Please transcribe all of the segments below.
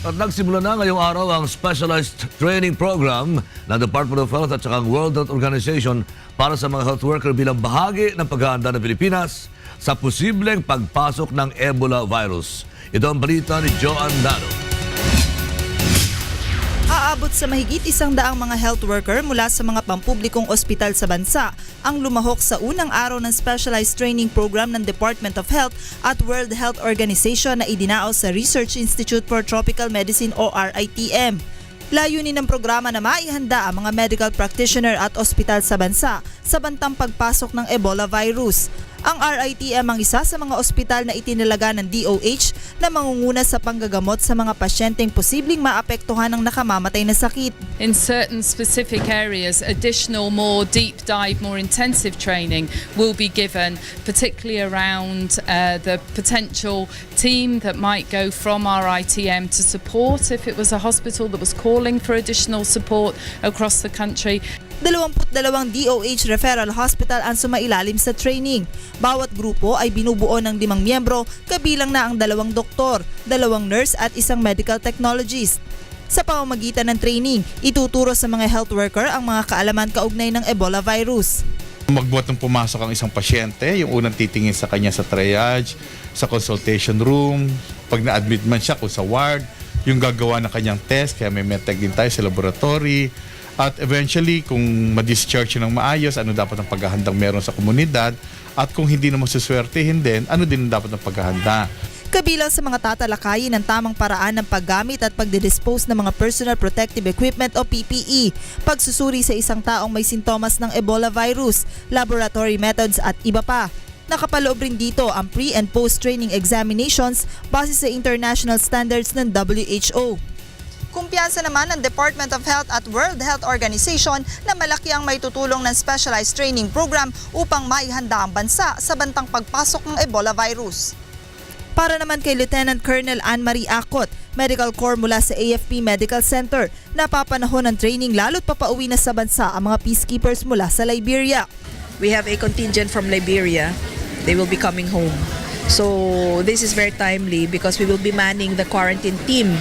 At nagsimula na ngayong araw ang Specialized Training Program ng Department of Health at saka World Health Organization para sa mga health worker bilang bahagi ng paghahanda ng Pilipinas sa posibleng pagpasok ng Ebola virus. Ito ang balita ni Joan Dano. Aabot sa mahigit isang daang mga health worker mula sa mga pampublikong ospital sa bansa ang lumahok sa unang araw ng specialized training program ng Department of Health at World Health Organization na idinao sa Research Institute for Tropical Medicine o RITM. Layunin ng programa na maihanda ang mga medical practitioner at ospital sa bansa sa bantang pagpasok ng Ebola virus. Ang RITM ang isa sa mga ospital na itinalaga ng DOH na mangunguna sa panggagamot sa mga pasyenteng posibleng maapektuhan ng nakamamatay na sakit. in certain specific areas, additional, more deep dive, more intensive training will be given, particularly around uh, the potential team that might go from our ITM to support if it was a hospital that was calling for additional support across the country. 22 DOH referral hospital ang sumailalim sa training. Bawat grupo ay binubuo ng limang miyembro kabilang na ang dalawang doktor, dalawang nurse at isang medical technologist. Sa pamamagitan ng training, ituturo sa mga health worker ang mga kaalaman kaugnay ng Ebola virus. Magbuhat ng pumasok ang isang pasyente, yung unang titingin sa kanya sa triage, sa consultation room, pag na-admit man siya kung sa ward, yung gagawa ng kanyang test, kaya may metag din tayo sa laboratory, at eventually kung ma-discharge ng maayos, ano dapat ang paghahandang meron sa komunidad, at kung hindi naman suswertehin din, ano din ang dapat ang paghahanda. Kabilang sa mga tatalakayin ng tamang paraan ng paggamit at pagdidispose ng mga personal protective equipment o PPE, pagsusuri sa isang taong may sintomas ng Ebola virus, laboratory methods at iba pa. Nakapaloob rin dito ang pre- and post-training examinations base sa international standards ng WHO. Kumpiyansa naman ng Department of Health at World Health Organization na malaki ang may tutulong ng specialized training program upang maihanda ang bansa sa bantang pagpasok ng Ebola virus. Para naman kay Lieutenant Colonel Anne-Marie Acot, Medical Corps mula sa AFP Medical Center, napapanahon ng training lalo't papauwi na sa bansa ang mga peacekeepers mula sa Liberia. we have a contingent from Liberia. They will be coming home. So this is very timely because we will be manning the quarantine team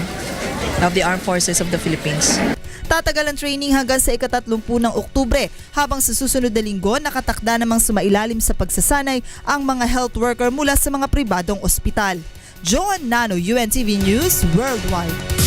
of the Armed Forces of the Philippines. Tatagal ang training hanggang sa ikatatlumpu ng Oktubre habang sa susunod na linggo nakatakda namang sumailalim sa pagsasanay ang mga health worker mula sa mga pribadong ospital. Joan Nano, UNTV News, Worldwide.